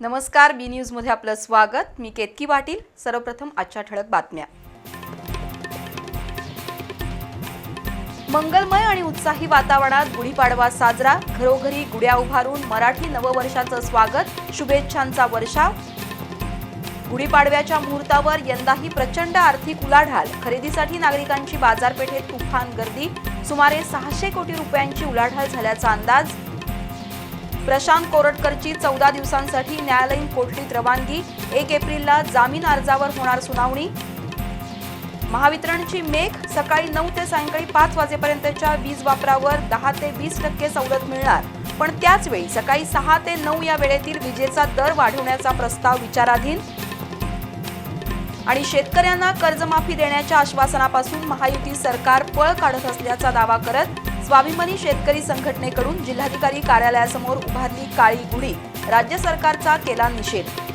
नमस्कार बी न्यूजमध्ये आपलं स्वागत. मी केतकी पाटील. सर्वप्रथम आजच्या ठळक बातम्या. मंगलमय आणि उत्साही वातावरणात गुढीपाडवा साजरा. घरोघरी गुड्या उभारून मराठी नववर्षाचं स्वागत. शुभेच्छांचा वर्षाव. गुढीपाडव्याच्या मुहूर्तावर यंदाही प्रचंड आर्थिक उलाढाल. खरेदीसाठी नागरिकांची बाजारपेठेत तुफान गर्दी. सुमारे सहाशे कोटी रुपयांची उलाढाल झाल्याचा अंदाज. प्रशांत कोरटकरची चौदा दिवसांसाठी न्यायालयीन कोठडीत रवानगी. एक एप्रिलला जामीन अर्जावर होणार सुनावणी. महावितरणची मेघ सकाळी नऊ ते सायंकाळी पाच वाजेपर्यंतच्या वीज वापरावर दहा ते वीस टक्के सवलत मिळणार. पण त्याच वेळी सकाळी सहा ते नऊ या वेळेतील विजेचा दर वाढवण्याचा प्रस्ताव विचाराधीन. आणि शेतकऱ्यांना कर्जमाफी देण्याच्या आश्वासनापासून महायुती सरकार पळ काढत असल्याचा दावा करत स्वाभिमानी शेतकरी संघटनेकडून जिल्हाधिकारी कार्यालयासमोर उभारली काळी गुढी. राज्य सरकारचा केला निषेध.